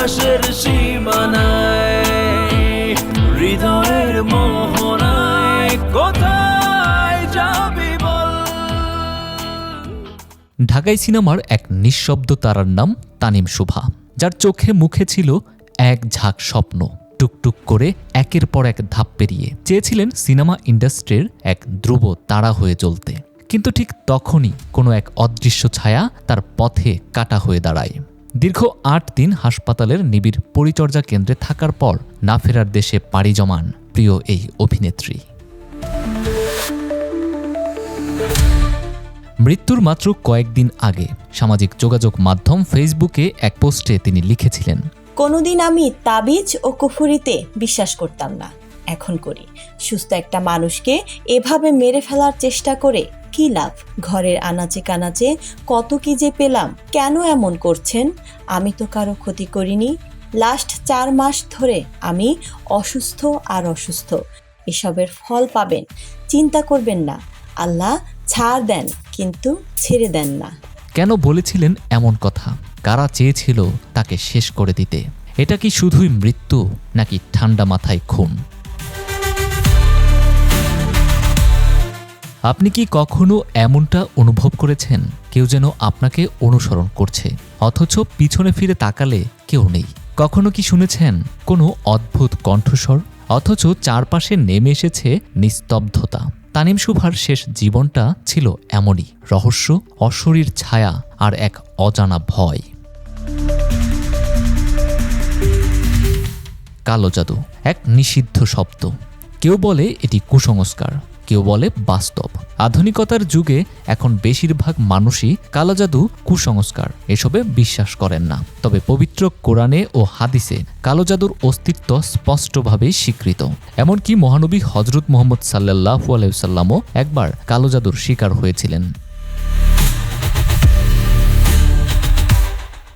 আকাশের সীমানায়, হৃদয়ের মোহনায় কোথায় যাবি বল? ঢাকাই সিনেমার এক নিঃশব্দ তারার নাম তানিম শুভা, যার চোখে মুখে ছিল এক ঝাঁক স্বপ্ন। টুকটুক করে একের পর এক ধাপ পেরিয়ে চেয়েছিলেন সিনেমা ইন্ডাস্ট্রির এক ধ্রুব তারা হয়ে চলতে। কিন্তু ঠিক তখনই কোনো এক অদৃশ্য ছায়া তার পথে কাটা হয়ে দাঁড়ায়। দীর্ঘ আট দিন হাসপাতালের নিবিড় পরিচর্যা কেন্দ্রে থাকার পর না ফেরার দেশে পাড়ি জমান প্রিয় এই অভিনেত্রী। মৃত্যুর মাত্র কয়েকদিন আগে সামাজিক যোগাযোগ মাধ্যম ফেসবুকে এক পোস্টে তিনি লিখেছিলেন, কোনোদিন আমি তাবিজ ও কুফুরিতে বিশ্বাস করতাম না। এখন করি। সুস্থ একটা মানুষকে এভাবে মেরে ফেলার চেষ্টা করে কি লাভ? ঘরের আনাচে কানাচে কত কি যে পেলাম, কেন এমন করছেন? আমি তো কারও ক্ষতি করিনি। লাস্ট চার মাস ধরে আমি অসুস্থ আর অসুস্থ। এসবের ফল পাবেন, চিন্তা করবেন না। আল্লাহ ছাড় দেন, কিন্তু ছেড়ে দেন না। কেন বলেছিলেন এমন কথা? কারা চেয়েছিল তাকে শেষ করে দিতে? এটা কি শুধুই মৃত্যু, নাকি ঠান্ডা মাথায় খুন? আপনি কি কখনো এমনটা অনুভব করেছেন? কেউ যেন আপনাকে অনুসরণ করছে, অথচ পিছনে ফিরে তাকালে কেউ নেই। কখনো কি শুনেছেন কোনো অদ্ভুত কণ্ঠস্বর? অথচ চারপাশে নেমে এসেছে নিস্তব্ধতা। তানিম শুভার শেষ জীবনটা ছিল এমনই, রহস্য, অশরীর ছায়া আর এক অজানা ভয়। কালো জাদু, এক নিষিদ্ধ শব্দ। কেউ বলে এটি কুসংস্কার। কেউ বলে বাস্তব। আধুনিকতার যুগে এখন বেশিরভাগ মানুষই কালো জাদু কুসংস্কার, এসবে বিশ্বাস করেন না। তবে পবিত্র কোরআনে ও হাদিসে কালো জাদুর অস্তিত্ব স্পষ্টভাবে স্বীকৃত। এমনকি মহানবী হজরত মোহাম্মদ সাল্লাহ আলাইসাল্লামও একবার কালো জাদুর শিকার হয়েছিলেন।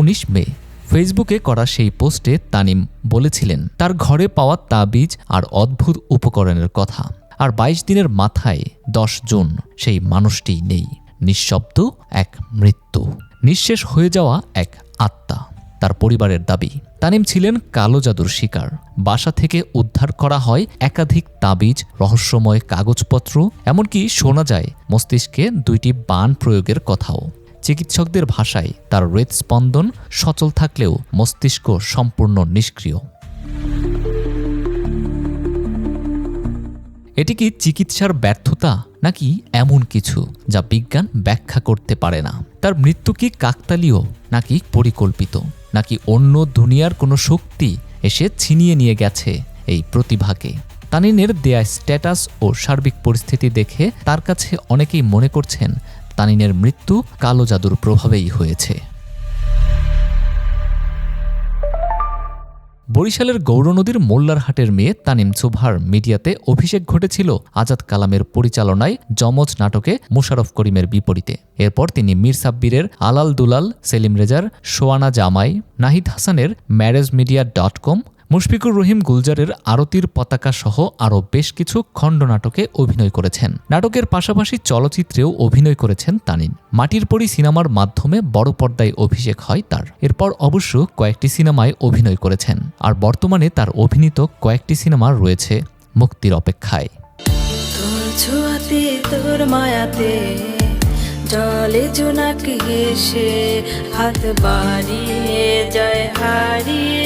উনিশ মে, ফেসবুকে করা সেই পোস্টে তানিম বলেছিলেন, তার ঘরে পাওয়া তাবিজ আর অদ্ভুত উপকরণের কথা। আর ২২ দিনের মাথায় দশ জুন সেই মানুষটি নেই। নিঃশব্দ এক মৃত্যু। নিঃশেষ হয়ে যাওয়া এক আত্মা। তার পরিবারের দাবি, তানিম ছিলেন কালো জাদুর শিকার। বাসা থেকে উদ্ধার করা হয় একাধিক তাবিজ, রহস্যময় কাগজপত্র, এমনকি শোনা যায় মস্তিষ্কে দুইটি বান প্রয়োগের কথাও। চিকিৎসকদের ভাষায় তার হৃদস্পন্দন সচল থাকলেও মস্তিষ্ক সম্পূর্ণ নিষ্ক্রিয়। এটি কি চিকিৎসার ব্যর্থতা নাকি এমন কিছু যা বিজ্ঞান ব্যাখ্যা করতে পারে না? তার মৃত্যু কি কাকতালীয় নাকি পরিকল্পিত? নাকি অন্য দুনিয়ার কোনো শক্তি এসে ছিনিয়ে নিয়ে গেছে এই প্রতিভাকে? তানিনের দেয়া স্ট্যাটাস ও সার্বিক পরিস্থিতি দেখে তার কাছে অনেকেই মনে করছেন তানিনের মৃত্যু কালো জাদুর প্রভাবেই হয়েছে। বরিশালের গৌরনদীর মোল্লারহাটের মেয়ে তানিম সুভার মিডিয়াতে অভিষেক ঘটেছিল আজাদ কালামের পরিচালনায় যমজ নাটকে মুশারফ করিমের বিপরীতে। এরপর তিনি মীর সাব্বিরের আলাল দুলাল, সেলিম রেজার, সোয়ানা জামাই, নাহিদ হাসানের marriage media dot com Mushfiqur Rahim গুলজারের আরতির পতাকা সহ আরও বেশ কিছু খণ্ড নাটকে অভিনয় করেছেন। নাটকের পাশাপাশি চলচ্চিত্রেও অভিনয় করেছেন তানিন। মাটির পরি সিনেমার মাধ্যমে বড় পর্দায় অভিষেক হয় তার। এরপর অবশ্য কয়েকটি সিনেমায় অভিনয় করেছেন। আর বর্তমানে তার অভিনীত কয়েকটি সিনেমা রয়েছে মুক্তির অপেক্ষায়। জলে জোনাকি হাত বাড়িয়ে হারিয়ে